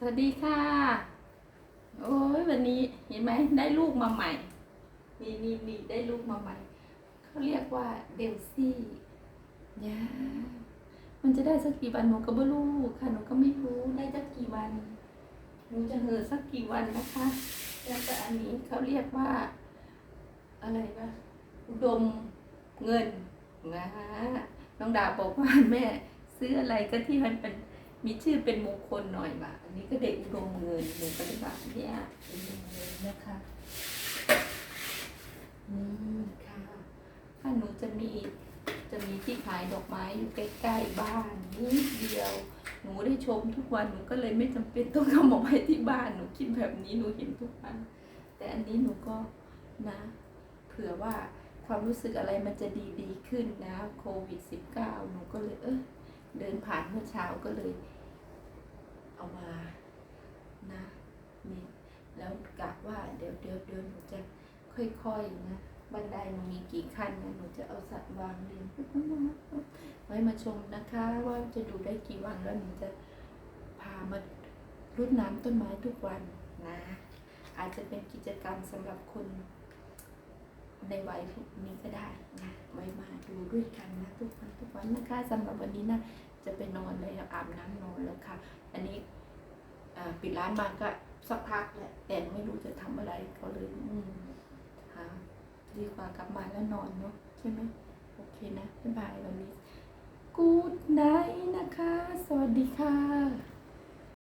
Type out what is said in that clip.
สวัสดีค่ะ โอ้ยวันนี้เห็นไหมได้ลูกมาใหม่ นี่นี่นี่ได้ลูกมาใหม่ เขาเรียกว่าเดลซี่ยามันจะได้สักกี่วันหนูก็ไม่รู้ค่ะหนูก็ไม่รู้ได้สักกี่วันหนูจะเหอสักกี่วันนะคะ แล้วก็อันนี้เขาเรียกว่า อะไรวะอุดมเงินนะน้องดาบอกว่าแม่ซื้ออะไรก็ที่มันเป็น มีชื่อเป็นมงคลหน่อยบ่ะอันนี้ก็เด็กอุดมเงินหนูก็เลยแบบเนี่ยอุดมเงินนะคะอืมค่ะถ้าหนูจะมีจะมีที่ขายดอกไม้อยู่ใกล้ๆบ้านนิดเดียว หนูได้ชมทุกวันหนูก็เลยไม่จำเป็นต้องเอามาไว้ที่บ้านหนูคิดแบบนี้หนูเห็นทุกวันแต่อันนี้หนูก็นะ เผื่อว่าความรู้สึกอะไรมันจะดีดีขึ้นนะโควิด -19 หนูก็เลยเออเดินผ่านเมื่อเช้าก็เลย เอามานะนี่ แล้วกะว่าเดี๋ยวเดี๋ยวเดี๋ยวหนูจะค่อยๆนะบันไดมันมีกี่ขั้นนะหนูจะเอาสัตว์วางเรียงไว้มาชมนะคะ ว่าจะดูได้กี่วันแล้วหนูจะพามารดน้ำต้นไม้ทุกวันนะ อาจจะเป็นกิจกรรมสำหรับคนในวัยพวกนี้ก็ได้นะไว้มาดูด้วยกันนะทุกวันทุกวันนะคะสำหรับวันนี้นะจะไปนอนเลยอาบน้ำนอนแล้วค่ะ อันนี้ปิดร้านมาก็ สักพักแหละแต่ไม่รู้จะทำอะไรก็เลย อืมหาดีกว่ากลับมาแล้วนอนเนาะใช่ไหมโอเคนะบ๊ายบายวันนี้กูดไนนะคะ สวัสดีค่ะ